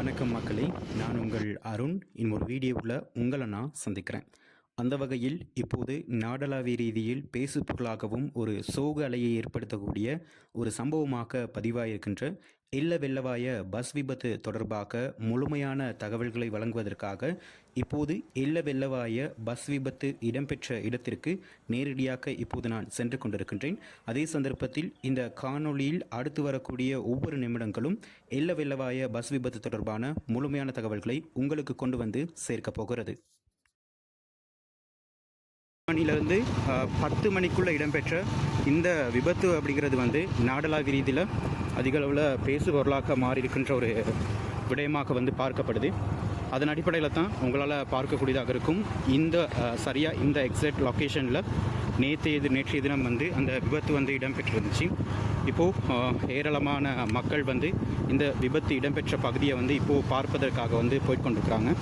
வணக்கம் மக்களே. நான் உங்கள் அருண். இன்னொரு வீடியோவில் உங்களை நான் சந்திக்கிறேன். அந்த வகையில் இப்போது நாடளாவிய ரீதியில் பேசு பொருளாகவும் ஒரு சோக அலையை ஏற்படுத்தக்கூடிய ஒரு சம்பவமாக பதிவாயிருக்கின்ற இல்ல வெள்ளவாய பஸ் விபத்து தொடர்பாக முழுமையான தகவல்களை வழங்குவதற்காக இப்போது இல்ல வெள்ளவாய பஸ் விபத்து இடம்பெற்ற இடத்திற்கு நேரடியாக இப்போது நான் சென்று கொண்டிருக்கின்றேன். அதே சந்தர்ப்பத்தில் இந்த காணொளியில் அடுத்து வரக்கூடிய ஒவ்வொரு நிமிடங்களும் எல்ல வெள்ளவாய பஸ் விபத்து தொடர்பான முழுமையான தகவல்களை உங்களுக்கு கொண்டு வந்து சேர்க்கப் போகிறது. மணிலிருந்து பத்து மணிக்குள்ளே இடம்பெற்ற இந்த விபத்து அப்படிங்கிறது வந்து நாடளாவிய ரீதியில் அதிக அளவில் பேசு பொருளாக மாறி இருக்கின்ற ஒரு விடயமாக வந்து பார்க்கப்படுது. அதன் அடிப்படையில் தான் உங்களால் பார்க்கக்கூடியதாக இருக்கும். இந்த சரியாக இந்த எக்ஸாக்ட் லொக்கேஷனில் நேற்றைய நேற்றைய தினம் வந்து அந்த விபத்து வந்து இடம்பெற்றிருந்துச்சு. இப்போது ஏராளமான மக்கள் வந்து இந்த விபத்து இடம்பெற்ற பகுதியை வந்து இப்போது பார்ப்பதற்காக வந்து போய்கொண்டிருக்கிறாங்க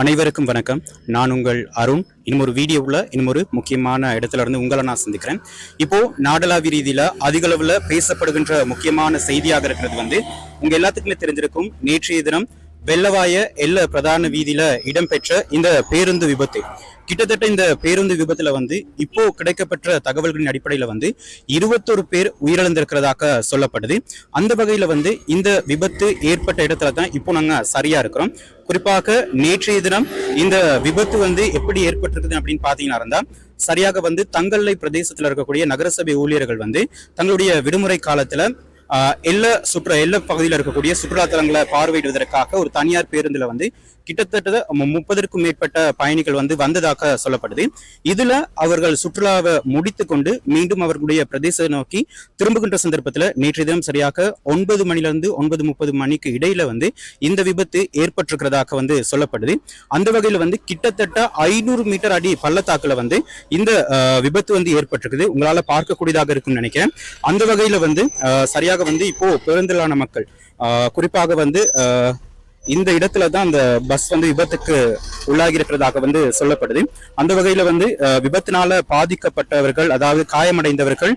அனைவருக்கும் வணக்கம். நான் உங்கள் அருண். இன்னும் ஒரு வீடியோவில் இன்னும் ஒரு முக்கியமான இடத்துல இருந்து உங்களை நான் சந்திக்கிறேன். இப்போ நாடளாவி ரீதியில் அதிகளவில் பேசப்படுகின்ற முக்கியமான செய்தியாக இருக்கிறது வந்து உங்க எல்லாத்துக்குமே தெரிஞ்சிருக்கும் நேற்றைய தினம் வெள்ளவாய எல்ல பிரதான வீதியில இடம்பெற்ற இந்த பேருந்து விபத்து. கிட்டத்தட்ட இந்த பேருந்து விபத்துல வந்து இப்போ கிடைக்கப்பட்ட தகவல்களின் அடிப்படையில வந்து இருபத்தொரு பேர் உயிரிழந்திருக்கிறதாக சொல்லப்படுது. அந்த வகையில வந்து இந்த விபத்து ஏற்பட்ட இடத்துல தான் இப்போ நாங்க சரியா இருக்கிறோம். குறிப்பாக நேற்றைய தினம் இந்த விபத்து வந்து எப்படி ஏற்பட்டிருக்குது அப்படின்னு பாத்தீங்கன்னா இருந்தா சரியாக வந்து தங்கல்லை பிரதேசத்துல இருக்கக்கூடிய நகரசபை ஊழியர்கள் வந்து தங்களுடைய விடுமுறை காலத்துல எல்ல சுற்றுலா எல்ல பகுதியில் இருக்கக்கூடிய சுற்றுலா தலங்களை பார்வையிடுவதற்காக ஒரு தனியார் பேருந்துல வந்து கிட்டத்தட்ட முப்பதற்கும் மேற்பட்ட பயணிகள் வந்து வந்ததாக சொல்லப்படுது. இதுல அவர்கள் சுற்றுலாவை முடித்து கொண்டு மீண்டும் அவர்களுடைய பிரதேச நோக்கி திரும்புகின்ற சந்தர்ப்பத்தில் நேற்றைய தினம் சரியாக ஒன்பது மணிலிருந்து ஒன்பது முப்பது மணிக்கு இடையில வந்து இந்த விபத்து ஏற்பட்டிருக்கிறதாக வந்து சொல்லப்படுது. அந்த வகையில் வந்து கிட்டத்தட்ட ஐநூறு மீட்டர் அடி பள்ளத்தாக்குல வந்து இந்த விபத்து வந்து ஏற்பட்டிருக்குது. உங்களால பார்க்கக்கூடியதாக இருக்கும்னு நினைக்கிறேன். அந்த வகையில வந்து சரியாக வந்து இப்போ பிறந்தலான மக்கள் குறிப்பாக வந்து இந்த இடத்துல தான் அந்த பஸ் வந்து விபத்துக்கு உள்ளாகி இருக்கிறதாக வந்து சொல்லப்படுது. அந்த வகையில வந்து விபத்தினால பாதிக்கப்பட்டவர்கள் அதாவது காயமடைந்தவர்கள்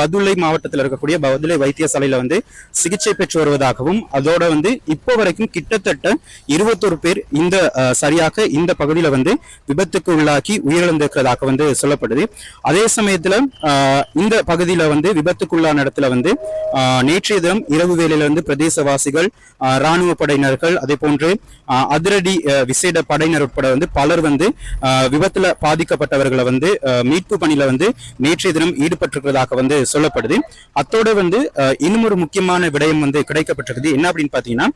பதுளை மாவட்டத்தில் இருக்கக்கூடிய பதுளை வைத்தியசாலையில வந்து சிகிச்சை பெற்று வருவதாகவும் அதோட வந்து இப்போ வரைக்கும் கிட்டத்தட்ட இருபத்தொரு பேர் இந்த சரியாக இந்த பகுதியில வந்து விபத்துக்கு உள்ளாக்கி உயிரிழந்திருக்கிறதாக வந்து சொல்லப்படுது. அதே சமயத்துல இந்த பகுதியில வந்து விபத்துக்குள்ளான இடத்துல வந்து நேற்றைய தினம் இரவு வேலையில வந்து பிரதேசவாசிகள் ராணுவ படையினர்கள் அதே போன்று அதிரடி விசேட படையினர் உட்பட வந்து பலர் வந்து விபத்துல பாதிக்கப்பட்டவர்களை வந்து மீட்பு பணியில வந்து நேற்றைய தினம் ஈடுபட்டிருக்கிறதாக வந்து சொல்லப்படுது. அத்தோட வந்து இன்னும் ஒரு முக்கியமான விடயம் வந்து கிடைக்கப்பட்டிருக்குது. என்ன அப்படின்னு பாத்தீங்கன்னா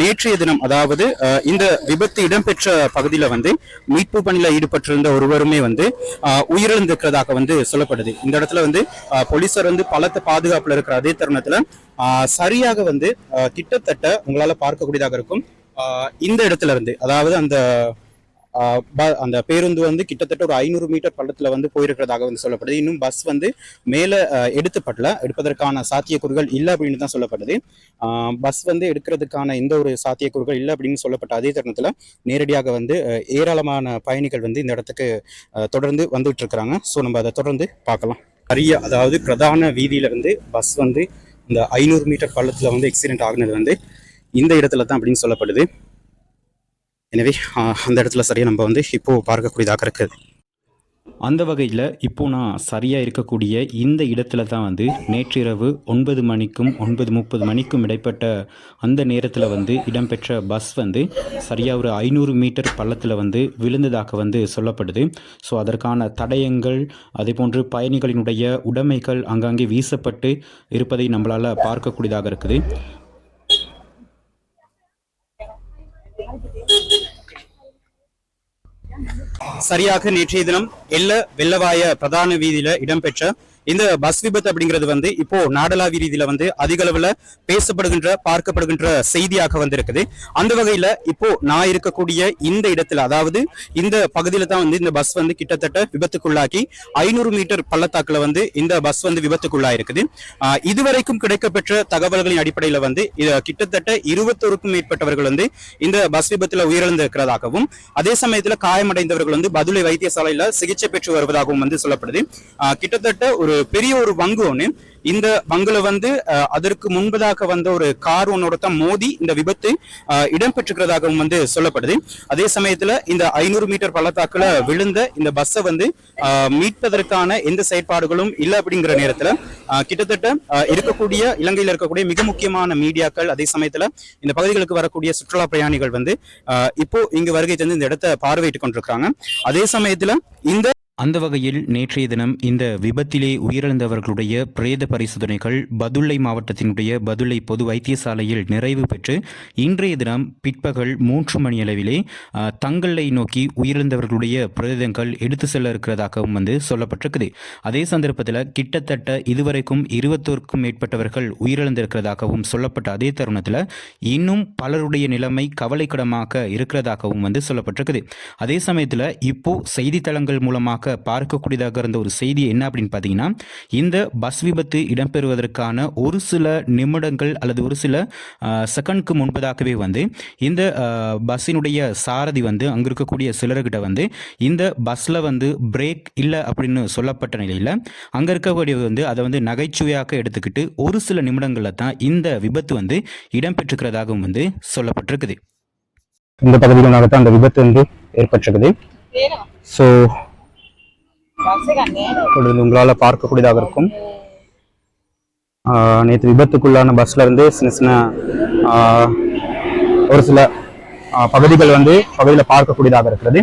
நேற்றைய தினம் அதாவது இந்த விபத்து இடம்பெற்ற பகுதியில வந்து மீட்பு பணியில ஈடுபட்டிருந்த ஒருவருமே வந்து உயிரிழந்திருக்கிறதாக வந்து சொல்லப்படுது. இந்த இடத்துல வந்து போலீசார் வந்து பலத்த பாதுகாப்புல இருக்கிற அதே தருணத்துல சரியாக வந்து கிட்டத்தட்ட உங்களால் பார்க்கக்கூடியதாக இருக்கும். இந்த இடத்துல இருந்து அதாவது அந்த அந்த பேருந்து வந்து கிட்டத்தட்ட ஒரு ஐநூறு மீட்டர் பள்ளத்தில் வந்து போயிருக்கிறதாக வந்து சொல்லப்படுது. இன்னும் பஸ் வந்து மேலே எடுத்துப்படல. எடுப்பதற்கான சாத்தியக்கூறுகள் இல்லை அப்படின்னு தான் சொல்லப்படுது. பஸ் வந்து எடுக்கிறதுக்கான எந்த ஒரு சாத்தியக்கூறுகள் இல்லை அப்படின்னு சொல்லப்பட்ட அதே தருணத்தில் நேரடியாக வந்து ஏராளமான பயணிகள் வந்து இந்த இடத்துக்கு தொடர்ந்து வந்துட்டு இருக்கிறாங்க. ஸோ நம்ம அதை தொடர்ந்து பார்க்கலாம். நிறைய அதாவது பிரதான வீதியில இருந்து பஸ் வந்து இந்த ஐநூறு மீட்டர் பள்ளத்தில் வந்து எக்ஸிடென்ட் ஆகினது வந்து இந்த இடத்துல தான் அப்படின்னு சொல்லப்படுது. எனவே அந்த இடத்துல சரியாக நம்ம வந்து இப்போது பார்க்கக்கூடியதாக இருக்குது. அந்த வகையில் இப்போ நான் சரியாக இருக்கக்கூடிய இந்த இடத்துல தான் வந்து நேற்றிரவு ஒன்பது மணிக்கும் ஒன்பது முப்பது மணிக்கும் இடைப்பட்ட அந்த நேரத்தில் வந்து இடம்பெற்ற பஸ் வந்து சரியாக ஒரு ஐநூறு மீட்டர் பள்ளத்தில் வந்து விழுந்ததாக வந்து சொல்லப்படுது. ஸோ அதற்கான தடயங்கள் அதே போன்று பயணிகளினுடைய உடைமைகள் அங்கங்கே வீசப்பட்டு இருப்பதை நம்மளால் பார்க்கக்கூடியதாக இருக்குது. சரியாக நேற்றைய தினம் எல்ல வெள்ளவாய பிரதான வீதியில இடம்பெற்ற இந்த பஸ் விபத்து அப்படிங்கிறது வந்து இப்போ நாடளாவி ரீதியில வந்து அதிக அளவுல பேசப்படுகின்ற பார்க்கப்படுகின்ற செய்தியாக வந்திருக்குது. அந்த வகையில இப்போ நான் இருக்கக்கூடிய இந்த இடத்துல அதாவது இந்த பகுதியில தான் வந்து இந்த பஸ் வந்து கிட்டத்தட்ட விபத்துக்குள்ளாக்கி ஐநூறு மீட்டர் பள்ளத்தாக்குல வந்து இந்த பஸ் வந்து விபத்துக்குள்ளா இருக்குது இதுவரைக்கும் கிடைக்கப்பெற்ற தகவல்களின் அடிப்படையில வந்து கிட்டத்தட்ட இருபத்தோருக்கும் மேற்பட்டவர்கள் வந்து இந்த பஸ் விபத்துல உயிரிழந்திருக்கிறதாகவும் அதே சமயத்துல காயமடைந்தவர்கள் வந்து பதுளை வைத்தியசாலையில சிகிச்சை பெற்று வருவதாகவும் வந்து சொல்லப்படுது. கிட்டத்தட்ட ஒரு பெரிய ஒரு பங்கு ஒன்று இந்த பங்குல வந்து அதற்கு முன்பதாக வந்த ஒரு கார் ஒன்னோட தான் மோதி இந்த விபத்து இடம்பெற்றிருக்கிறதாகவும் வந்து சொல்லப்படுது. அதே சமயத்துல இந்த ஐநூறு மீட்டர் பள்ளத்தாக்குல விழுந்த இந்த பஸ்ஸை வந்து மீட்பதற்கான எந்த செயற்பாடுகளும் இல்லை அப்படிங்கிற நேரத்துல கிட்டத்தட்ட இருக்கக்கூடிய இலங்கையில் இருக்கக்கூடிய மிக முக்கியமான மீடியாக்கள் அதே சமயத்துல இந்த பகுதிகளுக்கு வரக்கூடிய சுற்றுலா பிரயாணிகள் வந்து இப்போ இங்கு வருகை தந்து இந்த இடத்தை பார்வையிட்டு கொண்டிருக்கிறாங்க. அதே சமயத்துல இந்த அந்த வகையில் நேற்றைய தினம் இந்த விபத்திலே உயிரிழந்தவர்களுடைய பிரேத பரிசோதனைகள் பதுளை மாவட்டத்தினுடைய பதுளை பொது வைத்தியசாலையில் நிறைவு பெற்று இன்றைய தினம் பிற்பகல் மூன்று மணி அளவிலே தங்களை நோக்கி உயிரிழந்தவர்களுடைய பிரேதங்கள் எடுத்து செல்ல இருக்கிறதாகவும் வந்து சொல்லப்பட்டிருக்குது. அதே சந்தர்ப்பத்தில் கிட்டத்தட்ட இதுவரைக்கும் இருபத்தோருக்கும் மேற்பட்டவர்கள் உயிரிழந்திருக்கிறதாகவும் சொல்லப்பட்ட அதே தருணத்தில் இன்னும் பலருடைய நிலைமை கவலைக்கிடமாக இருக்கிறதாகவும் வந்து சொல்லப்பட்டிருக்குது. அதே சமயத்தில் இப்போ செய்தித்தளங்கள் மூலமாக பார்க்கக்கூடியதாக இருந்த ஒரு செய்தி என்ன அப்படின்னு பார்த்தீங்கன்னா இந்த பஸ் விபத்து இடம்பெறுவதற்கான ஒரு சில நிமிடங்கள் அல்லது ஒரு சில செகண்ட்க்கு முன்பதாகவே வந்து இந்த பஸ்ஸினுடைய சாரதி வந்து அங்கே இருக்கக்கூடிய சிலர்கிட்ட வந்து இந்த பஸ்ஸில் வந்து பிரேக் இல்லை அப்படின்னு சொல்லப்பட்ட நிலையில் அங்கே இருக்கக்கூடிய வந்து அதை வந்து நகைச்சுவையாக எடுத்துக்கிட்டு ஒரு சில நிமிடங்களில் தான் இந்த விபத்து வந்து இடம்பெற்றிருக்கிறதாகவும் வந்து சொல்லப்பட்டிருக்குது. இந்த பகுதியிலாகத்தான் அந்த விபத்து வந்து ஏற்பட்டிருக்குது. ஸோ தொடர்ந்து உங்களால் பார்க்கக்கூடியதாக இருக்கும். நேற்று விபத்துக்குள்ளான பஸ்ல இருந்து சின்ன சின்ன ஒரு சில பகுதிகள் வந்து பகுதியில் பார்க்கக்கூடியதாக இருக்கிறது.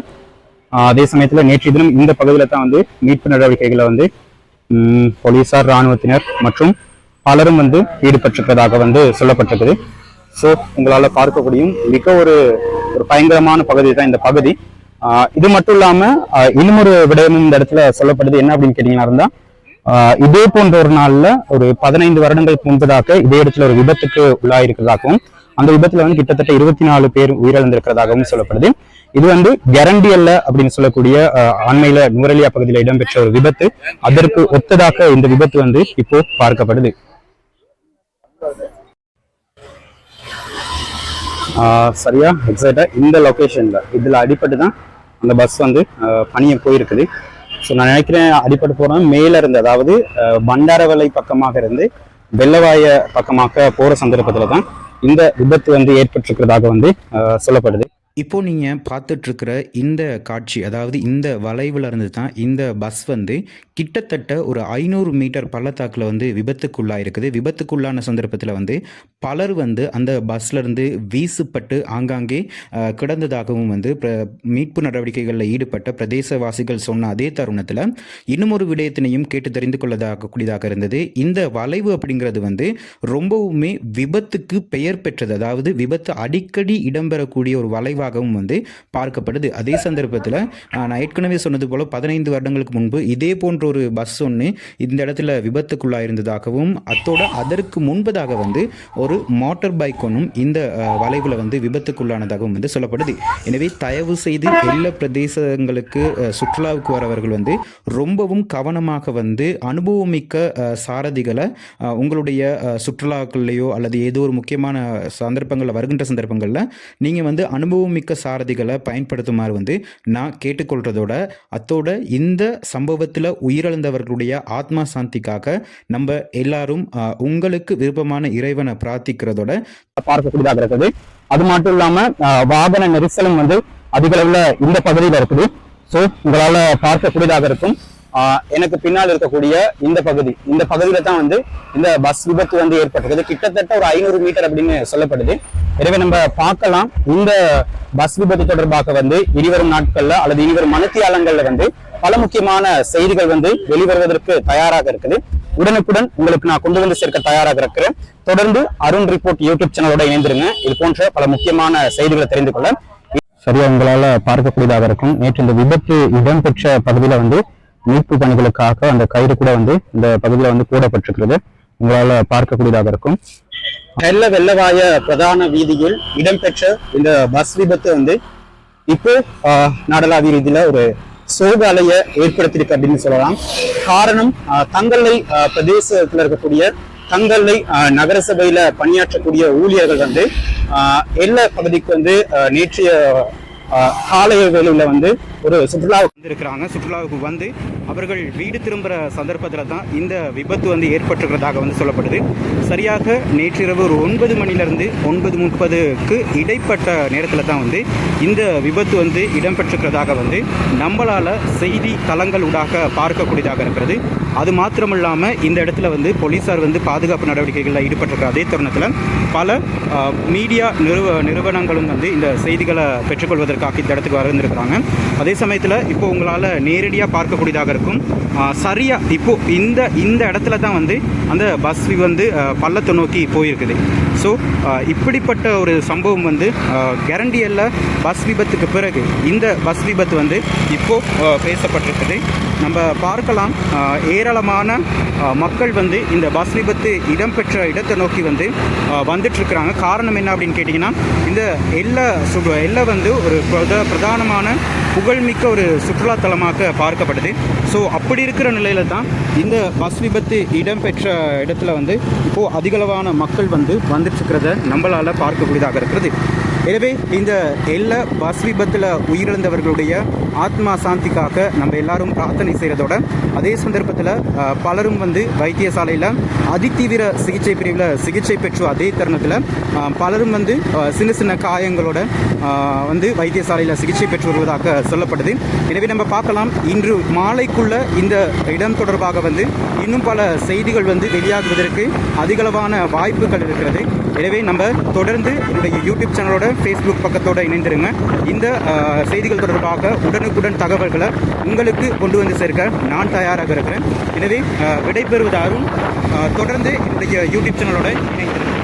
அதே சமயத்தில் நேற்றைய தினம் இந்த பகுதியில் தான் வந்து மீட்பு நடவடிக்கைகளை வந்து ம், போலீசார் இராணுவத்தினர் மற்றும் பலரும் வந்து ஈடுபட்டிருக்கிறதாக வந்து சொல்லப்பட்டிருக்குது. ஸோ உங்களால் பார்க்கக்கூடிய மிக ஒரு ஒரு பயங்கரமான பகுதி தான் இந்த பகுதி. இது மட்டும் இல்லாம இன்னும் ஒரு விடயமும் இந்த இடத்துல சொல்லப்படுது. என்ன அப்படின்னு கேட்டீங்கன்னா இருந்தா ஆஹ் இதே போன்ற ஒரு நாள்ல ஒரு பதினைந்து வருடங்களுக்கு முன்பதாக இதே இடத்துல ஒரு விபத்துக்கு உள்ளாயிருக்கிறதாகவும் அந்த விபத்துல வந்து கிட்டத்தட்ட இருபத்தி நாலு பேர் உயிரிழந்திருக்கிறதாகவும் சொல்லப்படுது. இது வந்து கேரண்டி அல்ல அப்படின்னு சொல்லக்கூடிய அண்மையில நுவரெலியா பகுதியில் இடம்பெற்ற ஒரு விபத்து. அதற்கு ஒத்ததாக இந்த விபத்து வந்து இப்போ பார்க்கப்படுது. சரியா? எக்ஸாக்டா இந்த லொக்கேஷனில் இதுல அடிபட்டு தான் அந்த பஸ் வந்து பணியை போயிருக்குது. ஸோ நான் நினைக்கிறேன் அடிபட்டு போறோம் மேல இருந்து அதாவது ஆஹ் பண்டாரவளை பக்கமாக இருந்து வெள்ளவாய பக்கமாக போற சந்தர்ப்பத்துல தான் இந்த விபத்து வந்து ஏற்பட்டிருக்கிறதாக வந்து சொல்லப்படுது. இப்போ நீங்கள் பார்த்துட்ருக்கிற இந்த காட்சி அதாவது இந்த வளைவில் இருந்து தான் இந்த பஸ் வந்து கிட்டத்தட்ட ஒரு ஐநூறு மீட்டர் பள்ளத்தாக்கில் வந்து விபத்துக்குள்ளாக இருக்குது விபத்துக்குள்ளான சந்தர்ப்பத்தில் வந்து பலர் வந்து அந்த பஸ்லேருந்து வீசுப்பட்டு ஆங்காங்கே கிடந்ததாகவும் வந்து மீட்பு நடவடிக்கைகளில் ஈடுபட்ட பிரதேசவாசிகள் சொன்ன அதே தருணத்தில் இன்னும் ஒரு விடயத்தினையும் கேட்டு தெரிந்து கொள்ளதாக கூடியதாக இருந்தது. இந்த வளைவு அப்படிங்கிறது வந்து ரொம்பவுமே விபத்துக்கு பெயர் பெற்றது. அதாவது விபத்து அடிக்கடி இடம்பெறக்கூடிய ஒரு வளைவாகவும் வந்து பார்க்கப்படுது. அதே சந்தர்ப்பத்தில் நான் ஏற்கனவே சொன்னது போல பதினைந்து வருடங்களுக்கு முன்பு இதே போன்ற ஒரு பஸ் ஒன்று இந்த இடத்துல விபத்துக்குள்ளாக இருந்ததாகவும் அத்தோட அதற்கு முன்பதாக வந்து ஒரு மோட்டார் பைக் ஒன்றும் இந்த வளைவில் வந்து விபத்துக்குள்ளானதாகவும் வந்து சொல்லப்படுது. எனவே தயவு செய்து எல்லா பிரதேசங்களுக்கு சுற்றுலாவுக்கு வரவர்கள் வந்து ரொம்பவும் கவனமாக வந்து அனுபவமிக்க சாரதிகளை உங்களுடைய சுற்றுலாக்கள்லையோ அல்லது ஏதோ ஒரு முக்கியமான சந்தர்ப்பங்களில் வருகின்ற சந்தர்ப்பங்களில் நீங்கள் வந்து அனுபவமிக்க சாரதிகளை பயன்படுத்துமாறு வந்து நான் கேட்டுக்கொள்கிறதோட அத்தோட இந்த சம்பவத்தில் உயிர் உயிரிழந்தவர்களுடைய ஆத்மா சாந்திக்காக நம்ம எல்லாரும் உங்களுக்கு விருப்பமான இறைவனை பிரார்த்திக்கிறதோட பார்க்கக்கூடியதாக இருக்குது. அது மட்டும் இல்லாம வாகன நெரிசலும் வந்து அதிக அளவுல இந்த பகுதியில இருக்குது. சோ உங்களால பார்க்கக்கூடியதாக இருக்கும். ஆஹ் எனக்கு பின்னால் இருக்கக்கூடிய இந்த பகுதி இந்த பகுதியில தான் வந்து இந்த பஸ் விபத்து வந்து ஏற்பட்டிருக்குது. கிட்டத்தட்ட ஒரு ஐநூறு மீட்டர் அப்படின்னு சொல்லப்படுது. எனவே நம்ம பார்க்கலாம். இந்த பஸ் விபத்து தொடர்பாக வந்து இனிவரும் நாட்கள்ல அல்லது இனிவரும் மனத்தியாலங்கள்ல வந்து பல முக்கியமான செய்திகள் வந்து வெளிவருவதற்கு தயாராக இருக்குது. உடனுக்குடன் உங்களுக்கு நான் கொண்டு வந்து சேர்க்க தயாராக இருக்கிறேன். தொடர்ந்து அருண் ரிப்போர்ட் யூடியூப் சேனலோட இணைந்திருங்க. இது போன்ற பல முக்கியமான செய்திகளை தெரிந்து கொள்ள. சரியா உங்களால பார்க்கக்கூடியதாக இருக்கும். நேற்று இந்த விபத்து இடம்பெற்ற பகுதியில வந்து மீட்பு பணிகளுக்காக அந்த கயிறு கூட வந்து இந்த பகுதியில வந்து கூடப்பட்டிருக்கிறது உங்களால பார்க்கக்கூடியதாக இருக்கும். வெள்ள வெள்ளவாய பிரதான வீதியில் இடம்பெற்ற இந்த பஸ் விபத்து வந்து இப்போ ஆஹ், நாடளாவிய ரீதியில ஒரு சோக அலைய ஏற்படுத்தியிருக்கு அப்படின்னு சொல்லலாம். காரணம் ஆஹ், பிரதேசத்தில் ஆஹ், பிரதேசத்துல இருக்கக்கூடிய தங்கல்லை ஆஹ், நகரசபையில பணியாற்றக்கூடிய ஊழியர்கள் வந்து ஆஹ், எல்லை பகுதிக்கு வந்து ஆஹ், நேற்றைய காலைய வேலையில் வந்து ஒரு சுற்றுலாவுக்கு வந்திருக்கிறாங்க. சுற்றுலாவுக்கு வந்து அவர்கள் வீடு திரும்புகிற சந்தர்ப்பத்தில் தான் இந்த விபத்து வந்து ஏற்பட்டிருக்கிறதாக வந்து சொல்லப்படுது. சரியாக நேற்றிரவு ஒரு ஒன்பது மணிலேருந்து ஒன்பது முப்பதுக்கு இடைப்பட்ட நேரத்தில் தான் வந்து இந்த விபத்து வந்து இடம்பெற்றிருக்கிறதாக வந்து நம்மளால் செய்தி தளங்கள் ஊடாக பார்க்கக்கூடியதாக இருக்கிறது. அது மாத்திரமில்லாமல் இந்த இடத்துல வந்து போலீஸார் வந்து பாதுகாப்பு நடவடிக்கைகளில் ஈடுபட்டிருக்க அதே தருணத்தில் பல மீடியா நிறுவ நிறுவனங்களும் வந்து இந்த செய்திகளை பெற்றுக்கொள்வதற்காக இந்த இடத்துக்கு வரந்திருக்கிறாங்க அதே சமயத்தில் இப்போ உங்களால் நேரடியாக பார்க்கக்கூடியதாக இருக்கும் சரியாக இப்போது இந்த இந்த இடத்துல தான் வந்து அந்த பஸ் வந்து பள்ளத்தை நோக்கி போயிருக்குது. ஸோ uh, இப்படிப்பட்ட ஒரு சம்பவம் வந்து uh, கேரண்டியல்ல பஸ் விபத்துக்கு பிறகு இந்த பஸ் விபத்து வந்து இப்போ uh, பேசப்பட்டிருக்குது. நம்ம பார்க்கலாம் ஏராளமான மக்கள் வந்து இந்த பஸ் விபத்து இடம்பெற்ற இடத்தை நோக்கி வந்து வந்துட்டுருக்குறாங்க. காரணம் என்ன அப்படின்னு கேட்டிங்கன்னா இந்த எல்லை சு எல்லை வந்து ஒரு பிரத பிரதானமான புகழ்மிக்க ஒரு சுற்றுலாத்தலமாக பார்க்கப்படுது. ஸோ அப்படி இருக்கிற நிலையில தான் இந்த பஸ் விபத்து இடம்பெற்ற இடத்துல வந்து இப்போது அதிகளவான மக்கள் வந்து வந்துட்டு இருக்கிறத நம்மளால் பார்க்கக்கூடியதாக இருக்கிறது. எனவே இந்த எல்லா பஸ் விபத்தில் உயிரிழந்தவர்களுடைய ஆத்மா சாந்திக்காக நம்ம எல்லாரும் பிரார்த்தனை செய்கிறதோட அதே சந்தர்ப்பத்தில் பலரும் வந்து வைத்தியசாலையில் அதிதீவிர சிகிச்சை பிரிவில் சிகிச்சை பெற்று அதே தருணத்தில் பலரும் வந்து சின்ன சின்ன காயங்களோட வந்து வைத்தியசாலையில் சிகிச்சை பெற்று வருவதாக சொல்லப்படுது. எனவே நம்ம பார்க்கலாம் இன்று மாலைக்குள்ள இந்த இடம் தொடர்பாக வந்து இன்னும் பல செய்திகள் வந்து வெளியாகுவதற்கு அதிகளவான வாய்ப்புகள் இருக்கிறது. எனவே நம்ம தொடர்ந்து என்னுடைய யூடியூப் சேனலோட ஃபேஸ்புக் பக்கத்தோடு இணைந்திருங்க. இந்த செய்திகள் தொடர்பாக உடனுக்குடன் தகவல்களை உங்களுக்கு கொண்டு வந்து சேர்க்க நான் தயாராக இருக்கிறேன். எனவே விடைபெறுவதாகவும் தொடர்ந்து என்னுடைய யூடியூப் சேனலோட இணைந்திருங்க